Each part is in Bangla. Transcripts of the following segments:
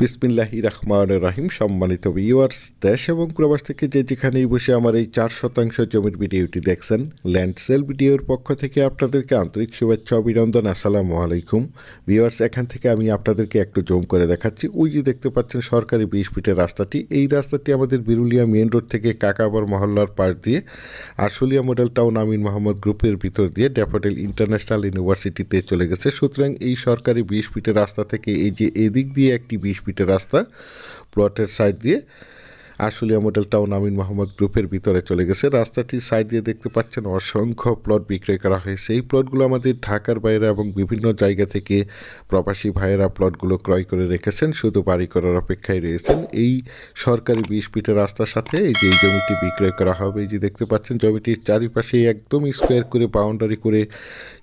বিসমিল্লাহি রহমান রাহিম, সম্মানিত ভিউয়ার্স দেশ এবং প্রবাস থেকে যে যেখানেই বসে আমার এই চার শতাংশ জমির ভিডিওটি দেখছেন, ল্যান্ড সেল ভিডিওর পক্ষ থেকে আপনাদেরকে আন্তরিক শুভেচ্ছা, অভিনন্দন, আসসালামু আলাইকুম। ভিউয়ার্স এখান থেকে আমি আপনাদেরকে একটু জুম করে দেখাচ্ছি। ওই যে দেখতে পাচ্ছেন সরকারি বিশ ফিটের রাস্তাটি। এই রাস্তাটি আমাদের বিরুলিয়া মেন রোড থেকে কাকাবর মহল্লার পাশ দিয়ে আশুলিয়া মডেল টাউন আমিন মোহাম্মদ গ্রুপের ভিতর দিয়ে ড্যাফোডেল ইন্টারন্যাশনাল ইউনিভার্সিটিতে চলে গেছে। সুতরাং এই সরকারি বিশ ফিটের রাস্তা থেকে এই যে এদিক দিয়ে একটি বিশ ফিটের রাস্তা প্লটের সাইড দিয়ে আশুলিয়া মডেল টাউন আমিন মোহাম্মদ গ্রুপের ভিতরে চলে গেছে। রাস্তাটির সাইড দিয়ে দেখতে পাচ্ছেন অসংখ্য প্লট বিক্রয় করা হয়েছে। এই প্লটগুলো আমাদের ঢাকার বাইরে এবং বিভিন্ন জায়গা থেকে প্রবাসী ভাইয়েরা প্লটগুলো ক্রয় করে রেখেছেন, শুধু বাড়ি করার অপেক্ষায় রয়েছেন। এই সরকারি বিশ ফিটের রাস্তার সাথে এই যে এই জমিটি বিক্রয় করা হবে, এই যে দেখতে পাচ্ছেন জমিটির চারিপাশে একদম স্কোয়ার করে বাউন্ডারি করে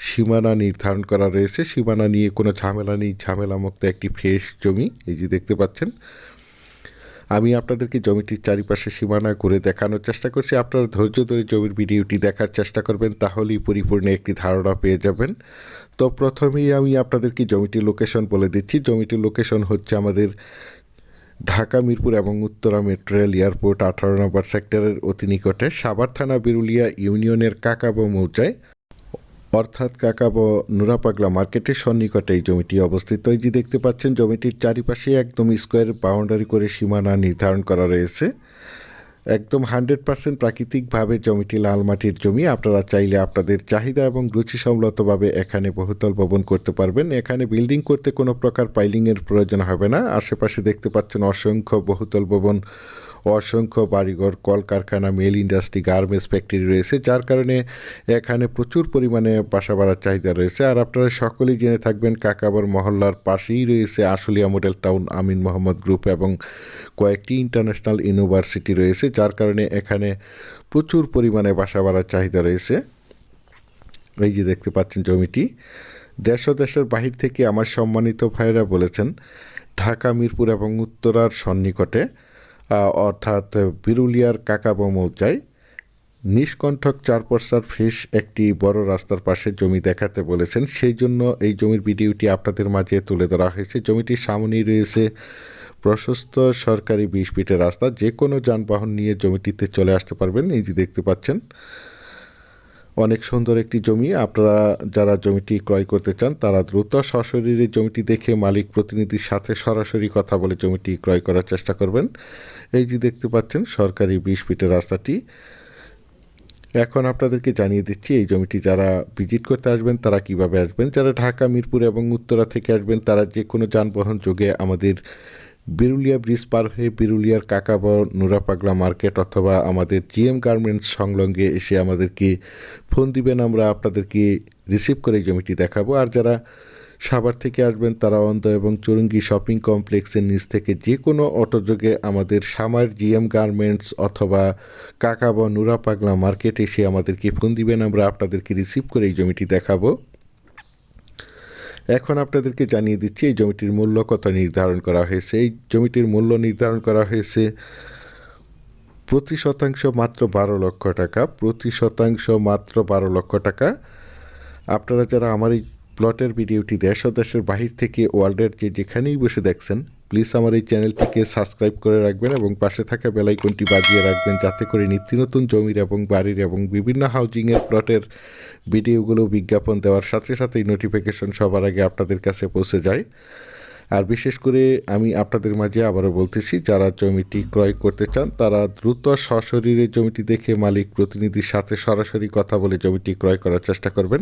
সীমানা নির্ধারণ করা রয়েছে। সীমানা নিয়ে কোনো ঝামেলা নেই, ঝামেলামুক্ত একটি ফ্রেশ জমি, এই যে দেখতে পাচ্ছেন। আমি আপনাদেরকে জমিটির চারিপাশে সীমানা করে দেখানোর চেষ্টা করছি। আপনারা ধৈর্য ধরে জমির ভিডিওটি দেখার চেষ্টা করবেন, তাহলেই পরিপূর্ণ একটি ধারণা পেয়ে যাবেন। তো প্রথমেই আমি আপনাদেরকে জমিটির লোকেশন বলে দিচ্ছি। জমিটির লোকেশন হচ্ছে আমাদের ঢাকা, মিরপুর এবং উত্তরা মেট্রো রেল এয়ারপোর্ট আঠারো নম্বর সেক্টরের অতি নিকটে সাভার থানা, বিরুলিয়া ইউনিয়নের কাকাবো মৌজায়। অর্থাৎ কাকাবো নুরাপাগলা মার্কেটের সন্নিকটে এই জমিটি অবস্থিত। এই যে দেখতে পাচ্ছেন, জমিটির চারিপাশে একদম স্কোয়ার বাউন্ডারি করে সীমানা নির্ধারণ করা রয়েছে। একদম হান্ড্রেড পার্সেন্ট প্রাকৃতিকভাবে জমিটি লাল মাটির জমি। আপনারা চাইলে আপনাদের চাহিদা এবং রুচিসম্মতভাবে এখানে বহুতল ভবন করতে পারবেন। এখানে বিল্ডিং করতে কোনো প্রকার পাইলিংয়ের প্রয়োজন হবে না। আশেপাশে দেখতে পাচ্ছেন অসংখ্য বহুতল ভবন অসংখ্য বাড়িঘর, কলকারখানা, মেল ইন্ডাস্ট্রি, গার্মেন্টস ফ্যাক্টরি রয়েছে, যার কারণে এখানে প্রচুর পরিমাণে বাসা বাড়ার চাহিদা রয়েছে। আর আপনারা সকলেই জেনে থাকবেন, কাকাবর মহল্লার পাশেই রয়েছে Ashulia model town Amin Mohammad group এবং কয়েকটি ইন্টারন্যাশনাল ইউনিভার্সিটি রয়েছে, যার কারণে এখানে প্রচুর পরিমাণে বাসা বাড়ার চাহিদা রয়েছে। এই যে দেখতে পাচ্ছেন জমিটি, দেশ দেশের বাহির থেকে আমার সম্মানিত ভাইয়েরা বলেছেন, ঢাকা, মিরপুর এবং উত্তরার সন্নিকটে অর্থাৎ বিরুলিয়ার কাকাবো মৌজায় নিষ্কণ্ঠক চার পর্সার একটি বড় রাস্তার পাশে জমি দেখাতে বলেছেন। সেই জন্য এই জমির ভিডিওটি আপনাদের মাঝে তুলে ধরা হয়েছে। জমিটির সামনেই রয়েছে প্রশস্ত সরকারি বিশ ফিটের রাস্তা। যে কোনো যানবাহন নিয়ে জমিটিতে চলে আসতে পারবেন। এই যে দেখতে পাচ্ছেন অনেক সুন্দর একটি জমি। আপনারা যারা জমিটি ক্রয় করতে চান, তারা দ্রুত সশরীরে জমিটি দেখে মালিক প্রতিনিধির সাথে সরাসরি কথা বলে জমিটি ক্রয় করার চেষ্টা করবেন। এই যে দেখতে পাচ্ছেন, সরকারি বিশ ফিটের রাস্তাটি। এখন আপনাদেরকে জানিয়ে দিচ্ছি, এই জমিটি যারা ভিজিট করতে আসবেন, তারা কীভাবে আসবেন? যারা ঢাকা, মিরপুর এবং উত্তরা থেকে আসবেন, তারা যে কোনো যানবাহন যোগে আমাদের বিরুলিয়া ব্রিজ পার হয়ে বিরুলিয়ার কাকাবর নুরাপাগলা মার্কেট অথবা আমাদের জিএম গার্মেন্টস সংলগ্নে এসে আমাদেরকে ফোন দিবেন, আমরা আপনাদেরকে রিসিভ করে জমিটি দেখাবো। আর যারা সাভার থেকে আসবেন, তারা অন্ধ এবং চুরুঙ্গি শপিং কমপ্লেক্সের নিচ থেকে যে কোনো অটোযোগে আমাদের সামার জিএম গার্মেন্টস অথবা কাকাবা নুরাপাগলা মার্কেট এসে আমাদেরকে ফোন দিবেন, আমরা আপনাদেরকে রিসিভ করে এই জমিটি দেখাবো। এখন আপনাদেরকে জানিয়ে দিচ্ছি, এই জমিটির মূল্য কত নির্ধারণ করা হয়েছে? এই জমিটির মূল্য নির্ধারণ করা হয়েছে প্রতি শতাংশ মাত্র বারো লক্ষ টাকা। প্রতি শতাংশ মাত্র বারো লক্ষ টাকা। আপনারা যারা আমার এই প্লটের ভিডিওটি দেশ ও দেশের বাহির থেকে, ওয়ার্ল্ডের যে যেখানেই বসে দেখছেন প্লিজ আমার এই চ্যানেলটিকে সাবস্ক্রাইব করে রাখবেন এবং পাশে থাকা বেলাইকনটি বাজিয়ে রাখবেন যাতে করে নিত্য নতুন জমির এবং বাড়ির এবং বিভিন্ন হাউজিংয়ের প্লটের ভিডিওগুলো বিজ্ঞাপন দেওয়ার সাথে সাথেই নোটিফিকেশন সবার আগে আপনাদের কাছে পৌঁছে যায়। আর বিশেষ করে আমি আপনাদের মাঝে আবারও বলতেছি, যারা জমিটি ক্রয় করতে চান, তারা দ্রুত সশরীরে জমিটি দেখে মালিক প্রতিনিধির সাথে সরাসরি কথা বলে জমিটি ক্রয় করার চেষ্টা করবেন।